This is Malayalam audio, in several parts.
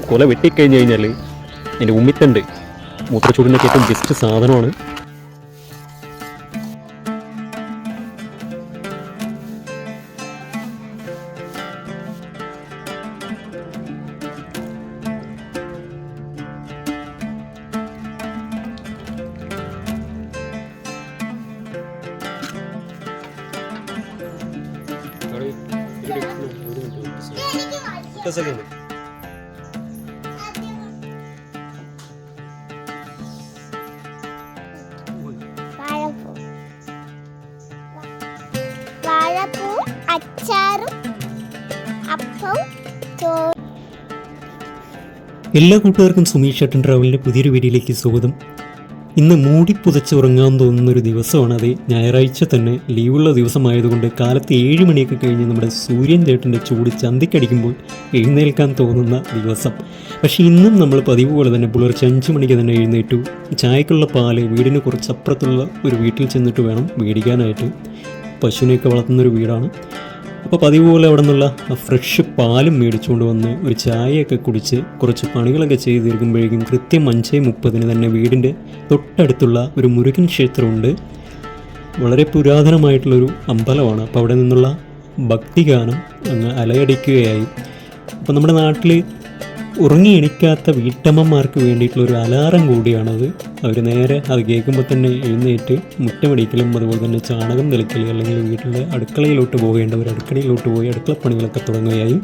കൊല വെട്ടിക്കഴിഞ്ഞ് കഴിഞ്ഞാൽ എന്റെ ഉമ്മിത്തണ്ട് മൂത്രച്ചൂടിന്റെ ഏറ്റവും ബെസ്റ്റ് സാധനമാണ്. വാഴപ്പൂ അച്ചാറും അപ്പവും എല്ലാ കൂട്ടുകാർക്കും സുമീഷ് ഏട്ടൻ ട്രാവലിന്റെ പുതിയൊരു വീഡിയോയിലേക്ക് സ്വാഗതം. ഇന്ന് മൂടി പുതച്ച് ഉറങ്ങാൻ തോന്നുന്ന ഒരു ദിവസമാണ് അത്. ഞായറാഴ്ച തന്നെ ലീവുള്ള ദിവസമായതുകൊണ്ട് കാലത്ത് ഏഴ് മണിയൊക്കെ കഴിഞ്ഞ് നമ്മുടെ സൂര്യൻ ചേട്ടന്റെ ചൂട് ചന്തിക്കടിക്കുമ്പോൾ എഴുന്നേൽക്കാൻ തോന്നുന്ന ദിവസം. പക്ഷേ ഇന്നും നമ്മൾ പതിവ് പോലെ തന്നെ പുലർച്ചെ അഞ്ച് മണിക്ക് തന്നെ എഴുന്നേറ്റു. ചായക്കുള്ള പാൽ വീടിന് കുറച്ചപ്പുറത്തുള്ള ഒരു വീട്ടിൽ ചെന്നിട്ട് വേണം മേടിക്കാനായിട്ട്. പശുവിനെയൊക്കെ വളർത്തുന്നൊരു വീടാണ്. അപ്പോൾ പതിവ് പോലെ അവിടെ നിന്നുള്ള ഫ്രഷ് പാലും മേടിച്ചുകൊണ്ട് വന്ന് ഒരു ചായയൊക്കെ കുടിച്ച് കുറച്ച് പണികളൊക്കെ ചെയ്ത് തീർക്കുമ്പോഴേക്കും കൃത്യം അഞ്ചേ മുപ്പതിന് തന്നെ വീടിന്റെ തൊട്ടടുത്തുള്ള ഒരു മുരുകൻ ക്ഷേത്രമുണ്ട്. വളരെ പുരാതനമായിട്ടുള്ളൊരു അമ്പലമാണ്. അപ്പോൾ അവിടെ നിന്നുള്ള ഭക്തിഗാനം അങ്ങ് അലയടിക്കുകയായി. അപ്പോൾ നമ്മുടെ നാട്ടിൽ ഉറങ്ങി എണിക്കാത്ത വീട്ടമ്മമാർക്ക് വേണ്ടിയിട്ടുള്ള ഒരു അലാറം കൂടിയാണത്. അവർ നേരെ അത് കേൾക്കുമ്പോൾ തന്നെ എഴുന്നേറ്റ് മുറ്റമടിക്കലും അതുപോലെ തന്നെ ചാണകം തെളിക്കലും അല്ലെങ്കിൽ വീട്ടിലെ അടുക്കളയിലോട്ട് പോകേണ്ടവർ അടുക്കളയിലോട്ട് പോയി അടുക്കളപ്പണികളൊക്കെ തുടങ്ങുകയായി.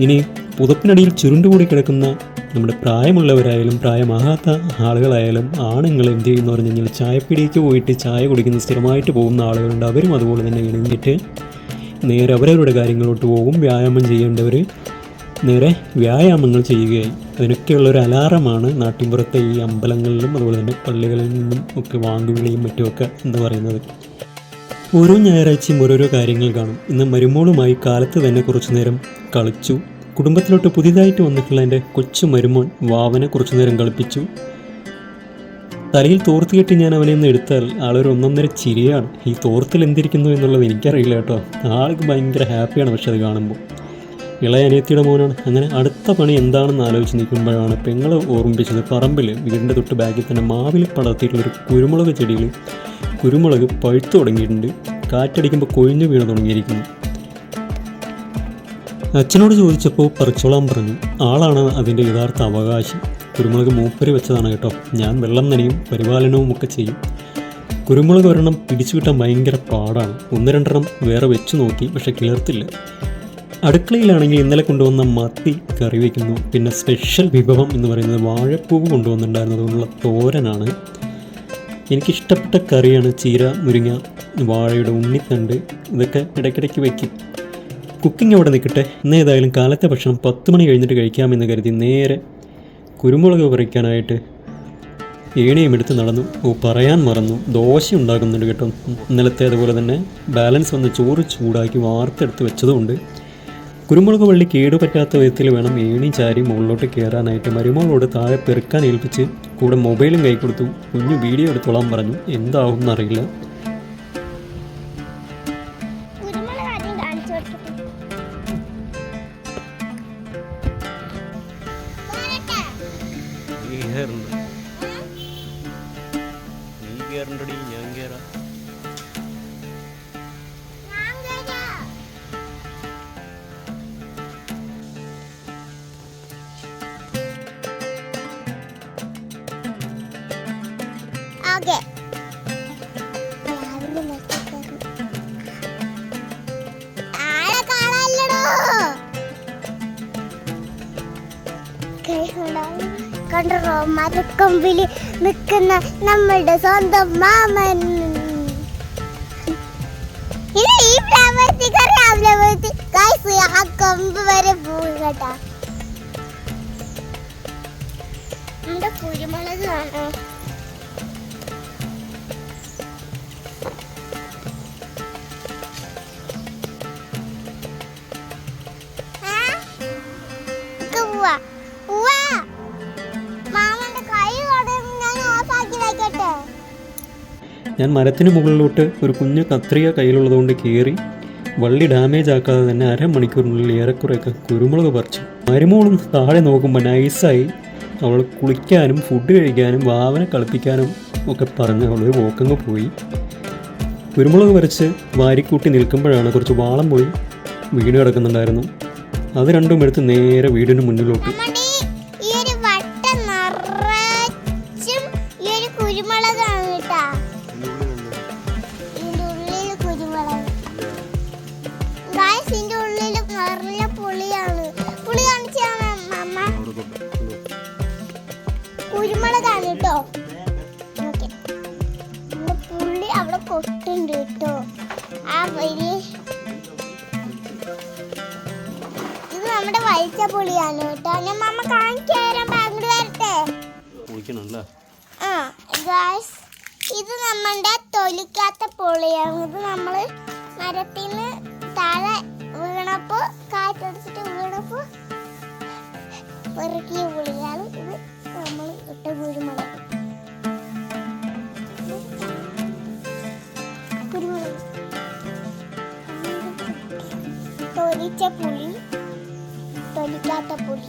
ഇനി പുതപ്പിനടിയിൽ ചുരുണ്ടുകൂടി കിടക്കുന്ന നമ്മുടെ പ്രായമുള്ളവരായാലും പ്രായമാകാത്ത ആളുകളായാലും ആണുങ്ങൾ എന്ത് ചെയ്യുന്നു പറഞ്ഞു കഴിഞ്ഞാൽ ചായപ്പിടിക്ക് പോയിട്ട് ചായ കുടിക്കുന്ന സ്ഥിരമായിട്ട് പോകുന്ന ആളുകളുണ്ട്. അവരും അതുപോലെ തന്നെ എണീറ്റ് നേരെ അവരവരുടെ കാര്യങ്ങളോട്ട് പോകും. വ്യായാമം ചെയ്യേണ്ടവർ നേരെ വ്യായാമങ്ങൾ ചെയ്യുകയായി. അതിനൊക്കെയുള്ള ഒരു അലാറമാണ് നാട്ടിൻപുറത്തെ ഈ അമ്പലങ്ങളിലും അതുപോലെ തന്നെ പള്ളികളിൽ നിന്നും ഒക്കെ വാങ്ങുവിളിയും മറ്റുമൊക്കെ എന്ന് പറയുന്നത്. ഓരോ ഞായറാഴ്ചയും ഓരോരോ കാര്യങ്ങൾ കാണും. ഇന്ന് മരുമോളുമായി കാലത്ത് തന്നെ കുറച്ചു നേരം കളിച്ചു. കുടുംബത്തിലോട്ട് പുതിയതായിട്ട് വന്നിട്ടുള്ള എന്റെ കൊച്ചു മരുമോൻ വാവനെ കുറച്ചു നേരം കളിപ്പിച്ചു. തലയിൽ തോർത്ത് കെട്ടി ഞാൻ അവനെ ഒന്ന് എടുത്താൽ ആളൊരു ഒന്നൊന്നര ചിരിയാണ്. ഈ തോർത്തിൽ എന്തിരിക്കുന്നു എന്നുള്ളത് എനിക്കറിയില്ല കേട്ടോ. ആൾക്ക് ഭയങ്കര ഹാപ്പിയാണ് പക്ഷെ അത് കാണുമ്പോൾ. ഇളയ അനിയത്തിയുടെ മോനാണ്. അങ്ങനെ അടുത്ത പണി എന്താണെന്ന് ആലോചിച്ച് നിൽക്കുമ്പോഴാണ് പെങ്ങളെ ഓർമ്മിപ്പിച്ചത് പറമ്പിൽ വീടിന്റെ തൊട്ട് ബാക്കിൽ തന്നെ മാവിൽ പടർത്തിയിട്ടുള്ള ഒരു കുരുമുളക് ചെടിയിൽ കുരുമുളക് പഴുത്തു തുടങ്ങിയിട്ടുണ്ട്. കാറ്റടിക്കുമ്പോൾ കൊഴിഞ്ഞു വീണ് തുടങ്ങിയിരിക്കുന്നു. അച്ഛനോട് ചോദിച്ചപ്പോൾ പറിച്ചോളാൻ പറഞ്ഞു. ആളാണ് അതിന്റെ യഥാർത്ഥ അവകാശി. കുരുമുളക് മൂപ്പര് വെച്ചതാണ് കേട്ടോ. ഞാൻ വെള്ളം നനയും പരിപാലനവും ഒക്കെ ചെയ്യും. കുരുമുളക് ഒരെണ്ണം പിടിച്ചു കിട്ടാൻ ഭയങ്കര പാടാണ്. ഒന്ന് രണ്ടെണ്ണം വേറെ വെച്ച് നോക്കി പക്ഷെ കിളർത്തില്ല. അടുക്കളയിലാണെങ്കിൽ ഇന്നലെ കൊണ്ടുവന്ന മത്തി കറി വയ്ക്കുന്നു പിന്നെ സ്പെഷ്യൽ വിഭവം എന്ന് പറയുന്നത് വാഴപ്പൂവ് കൊണ്ടുവന്നിട്ടുണ്ടായിരുന്നു തോരനാണ്. എനിക്കിഷ്ടപ്പെട്ട കറിയാണ് ചീര മുരിങ്ങ വാഴയുടെ ഉണ്ണിത്തണ്ട്. ഇതൊക്കെ ഇടയ്ക്കിടയ്ക്ക് വയ്ക്കും കുക്കിംഗ് അവിടെ നിൽക്കട്ടെ. ഇന്ന് ഏതായാലും കാലത്തെ ഭക്ഷണം പത്ത് മണി കഴിഞ്ഞിട്ട് കഴിക്കാമെന്ന് കരുതി നേരെ കുരുമുളക് പറിക്കാനായിട്ട് ഏണിയും എടുത്ത് നടന്നു. ഓ പറയാൻ മറന്നു. ദോശ ഉണ്ടാക്കുന്നുണ്ട് കേട്ടോ. ഇന്നലത്തെ അതുപോലെ തന്നെ ബാലൻസ് വന്ന ചോറ് ചൂടാക്കി വാർത്തെടുത്ത് വെച്ചതുകൊണ്ട് കുരുമുളക് വള്ളി കേടുപറ്റാത്ത വിധത്തിൽ വേണം ഏണി ചാരി മുകളിലോട്ട് കയറാനായിട്ട് മരുമകളോട് താഴെ പെറുക്കാൻ ഏൽപ്പിച്ച് കൂടെ മൊബൈലും കൈ കൊടുത്തു. കുഞ്ഞു വീഡിയോ എടുത്തോളാൻ പറഞ്ഞു. എന്താവും എന്നറിയില്ല? ഞാൻ കയറാം കണ്ടോ മരക്കൊമ്പിൽ നിൽക്കുന്ന നമ്മളുടെ സ്വന്തം മാമൻ. ഇത് ആ വരെ കേട്ടാ. നമ്മുടെ കുരുമുളക് കാണോ. ഞാൻ മരത്തിന് മുകളിലോട്ട് ഒരു കുഞ്ഞു കത്രിക കയ്യിലുള്ളതുകൊണ്ട് കയറി വള്ളി ഡാമേജ് ആക്കാതെ തന്നെ അരമണിക്കൂറിനുള്ളിൽ ഏറെക്കുറെയൊക്കെ കുരുമുളക് പറിച്ചു. മരുമോളും താഴെ നോക്കുമ്പോൾ നൈസായി അവൾ കുളിക്കാനും ഫുഡ് കഴിക്കാനും വാവനെ കളിപ്പിക്കാനും ഒക്കെ പറഞ്ഞ് അവളൊരു വോക്കങ്ങ് പോയി. കുരുമുളക് വരച്ച് വാരിക്കൂട്ടി നിൽക്കുമ്പോഴാണ് കുറച്ച് വാളം പോയി വീട് കിടക്കുന്നുണ്ടായിരുന്നു. അത് രണ്ടും എടുത്ത് നേരെ വീടിന് മുന്നിലോട്ട്. ആ ഇത് നമ്മളുടെ തൊലിക്കാത്ത പൊളിയാണ്. ഇത് നമ്മൾ മരത്തിൽ നിന്ന് താഴെ വീണപ്പോൾ കാറ്റടിച്ചിട്ട് വീണപ്പോൾ പെറുക്കിയ പുളിയാണ്. ഇത് നമ്മൾ ഇട്ട കുരുമുളക്. കുരുമുളക്. തൊലിച്ച പുളി തൊലിക്കാത്ത പുളി.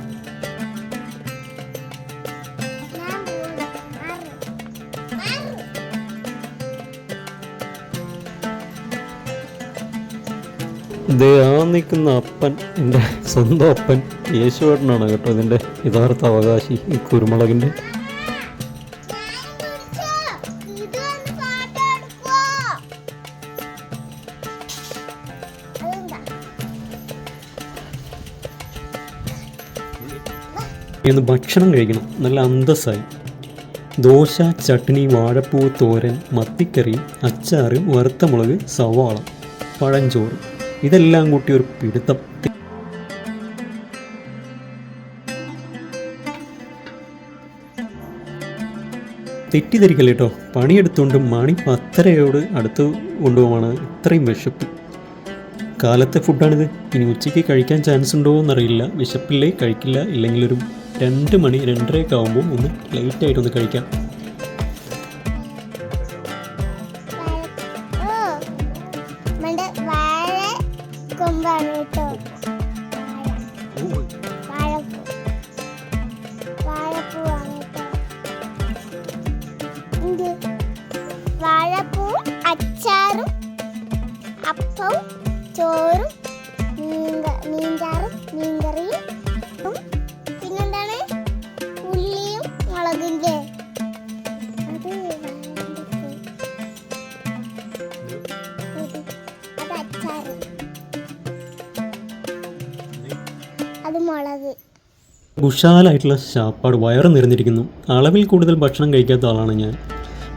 നിൽക്കുന്ന അപ്പൻ എന്റെ സ്വന്തം അപ്പൻ യേശുവേട്ടനാണ് കേട്ടോ ഇതിന്റെ യഥാർത്ഥ അവകാശി ഈ കുരുമുളകിന്റെ. ഇന്ന് ഭക്ഷണം കഴിക്കണം. നല്ല അന്തസ്സായി. ദോശ ചട്നി വാഴപ്പൂ തോരൻ മത്തിക്കറി അച്ചാറ് വറുത്ത മുളക് സവാള പഴഞ്ചോറ്. ഇതെല്ലാം കൂട്ടി ഒരു പിടുത്തം. തെറ്റിദ്ധരിക്കല്ലേ കേട്ടോ പണിയെടുത്തുകൊണ്ട് മണി പത്തരയോട് അടുത്ത് കൊണ്ടുപോവാണ്. ഇത്രയും വിശപ്പ്. കാലത്തെ ഫുഡാണിത്. ഇനി ഉച്ചയ്ക്ക് കഴിക്കാൻ ചാൻസ് ഉണ്ടോ എന്നറിയില്ല വിശപ്പില്ലേ കഴിക്കില്ല. ഇല്ലെങ്കിലൊരു രണ്ട് മണി രണ്ടരയൊക്കെ ആകുമ്പോൾ ഒന്ന് ലൈറ്റായിട്ടൊന്ന് കഴിക്കാം. വാഴപ്പൂ കേട്ടോ ഇത് അച്ചാറും അപ്പവും ചോറും അത് മുളക് കുശാലായിട്ടുള്ള ശാപ്പാട് വയറ് നിറഞ്ഞിരിക്കുന്നു. അളവിൽ കൂടുതൽ ഭക്ഷണം കഴിക്കാത്ത ആളാണ് ഞാൻ.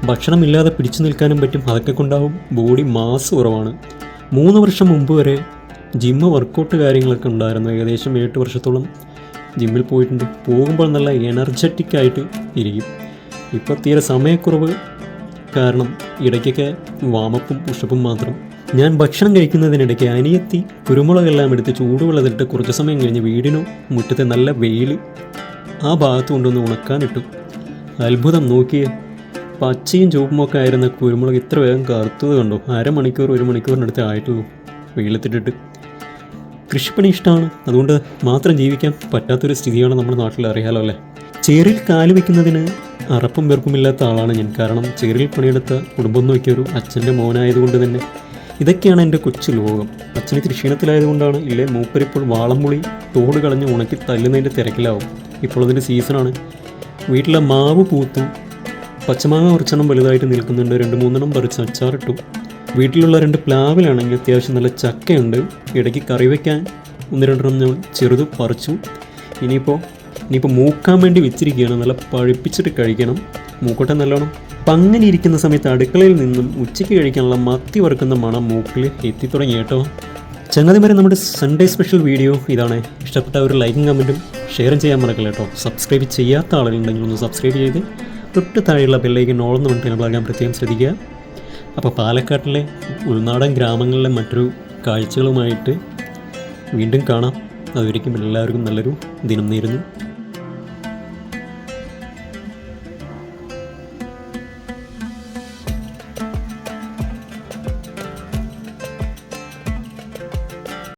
ഭക്ഷണമില്ലാതെ പിടിച്ചു നിൽക്കാനും പറ്റും. അതൊക്കെ കൊണ്ടാവും ബോഡി മാസ് കുറവാണ്. മൂന്ന് വർഷം മുമ്പ് വരെ ജിമ്മ് വർക്കൗട്ട് കാര്യങ്ങളൊക്കെ ഉണ്ടായിരുന്നു. ഏകദേശം എട്ട് വർഷത്തോളം ജിമ്മിൽ പോയിട്ടുണ്ട്. പോകുമ്പോൾ നല്ല എനർജറ്റിക് ആയിട്ട് ഇരിക്കും. ഇപ്പോൾ തീരെ സമയക്കുറവ് കാരണം ഇടയ്ക്കൊക്കെ വാമപ്പും പുഷപ്പും മാത്രം ഞാൻ ഭക്ഷണം കഴിക്കുന്നതിനിടയ്ക്ക് അനിയത്തി കുരുമുളകെല്ലാം എടുത്ത് ചൂടുവെള്ളത്തിലിട്ട് കുറച്ച് സമയം കഴിഞ്ഞ് വീടിനു മുറ്റത്തെ നല്ല വെയിൽ ആ ഭാഗത്ത് കൊണ്ടൊന്ന് ഉണക്കാനിട്ടു. അത്ഭുതം നോക്കിയേ. പച്ചയും ചുവപ്പുമൊക്കെ ആയിരുന്ന കുരുമുളക് ഇത്ര വേഗം കറുത്തത് കണ്ടു? അരമണിക്കൂർ ഒരു മണിക്കൂറിനടുത്ത് ആയിട്ടുള്ളൂ വെയിലത്തിട്ടിട്ട്. കൃഷിപ്പണി ഇഷ്ടമാണ് അതുകൊണ്ട് മാത്രം ജീവിക്കാൻ പറ്റാത്തൊരു സ്ഥിതിയാണ് നമ്മുടെ നാട്ടിൽ അറിയാലോ അല്ലേ? ചേറിൽ കാൽ വെക്കുന്നതിന് അറപ്പും വെറുപ്പുമില്ലാത്ത ആളാണ് ഞാൻ. കാരണം ചേറിൽ പണിയെടുത്ത കുടുംബം നോക്കിയ ഒരു അച്ഛന്റെ മോനായതുകൊണ്ട് തന്നെ. ഇതൊക്കെയാണ് എന്റെ കൊച്ചു ലോകം. അച്ഛന് ക്ഷീണത്തിലായതുകൊണ്ടാണ് ഇല്ലേ മൂപ്പരിപ്പോൾ വാളംപുളി തോട് കളഞ്ഞ് ഉണക്കി തല്ലുന്നതിന്റെ തിരക്കിലാവും. ഇപ്പോൾ അതിന്റെ സീസണാണ്. വീട്ടിലെ മാവ് പൂത്തും പച്ചമാങ്ങ കുറച്ചെണ്ണം വലുതായിട്ട് നിൽക്കുന്നുണ്ട്. രണ്ട് മൂന്നെണ്ണം പറിച്ച് അച്ചാറിട്ടു. വീട്ടിലുള്ള രണ്ട് പ്ലാവിലാണെങ്കിൽ അത്യാവശ്യം നല്ല ചക്കയുണ്ട്. ഇടയ്ക്ക് കറി വയ്ക്കാൻ ഒന്ന് രണ്ടെണ്ണം ഞാൻ ചെറുത് പറിച്ചു. ഇനിയിപ്പോൾ ഇനിയിപ്പോൾ മൂക്കാൻ വേണ്ടി വെച്ചിരിക്കുകയാണ്. നല്ല പഴുപ്പിച്ചിട്ട് കഴിക്കണം. മൂക്കോട്ടെ നല്ലോണം. അപ്പം അങ്ങനെ ഇരിക്കുന്ന സമയത്ത് അടുക്കളയിൽ നിന്നും ഉച്ചയ്ക്ക് കഴിക്കാനുള്ള മത്തി വറുക്കുന്ന മണം മൂക്കിൽ എത്തിത്തുടങ്ങി കേട്ടോ. ചങ്ങാതിമാരെ നമ്മുടെ സൺഡേ സ്പെഷ്യൽ വീഡിയോ ഇതാണ്. ഇഷ്ടപ്പെട്ട ഒരു ലൈക്കും കമന്റും ഷെയറും ചെയ്യാൻ മറക്കില്ല കേട്ടോ. സബ്സ്ക്രൈബ് ചെയ്യാത്ത ആളുകളുണ്ടെങ്കിൽ ഒന്ന് സബ്സ്ക്രൈബ് ചെയ്ത് തൊട്ട് താഴെയുള്ള ബെല്ലേക്ക് ഓളെന്ന് പറഞ്ഞിട്ട് നമ്മളാകാൻ പ്രത്യേകം ശ്രദ്ധിക്കുക. അപ്പോൾ പാലക്കാട്ടിലെ ഉൾനാടൻ ഗ്രാമങ്ങളിലെ മറ്റൊരു കാഴ്ചകളുമായിട്ട് വീണ്ടും കാണാം. അതൊരിക്കും എല്ലാവർക്കും നല്ലൊരു ദിനം നേരുന്നു.